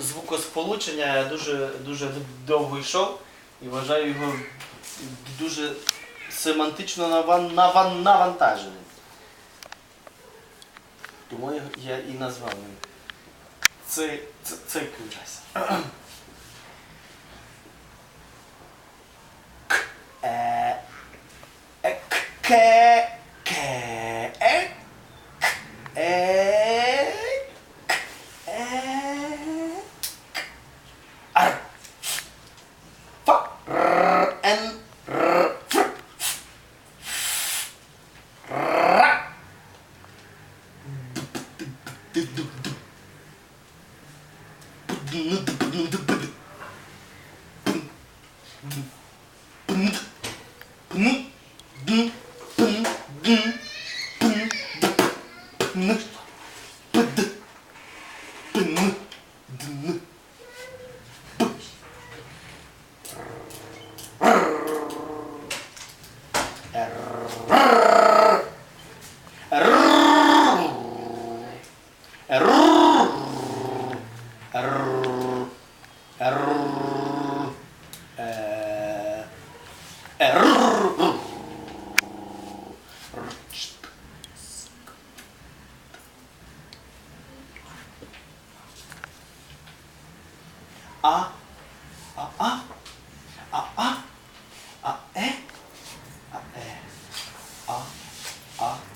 звукосполучення я дуже, дуже довго йшов і вважаю його дуже семантично наван, наван, навантаженим. Тому я, і назвав його. Це, це, це. К, е, е, and. Mm-hmm. R R A A A A A A E A E A A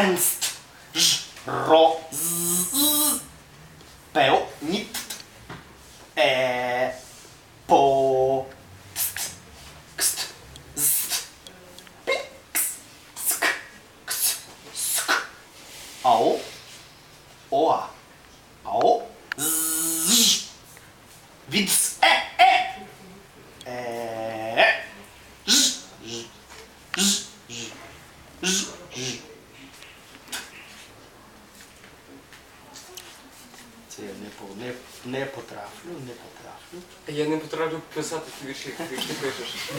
ernst, roz, beo, nit, e, po, Witz. Це я не, не, не потрафлю, не потрафлю. Я не потраплю писати ті вірші, які ти пишеш.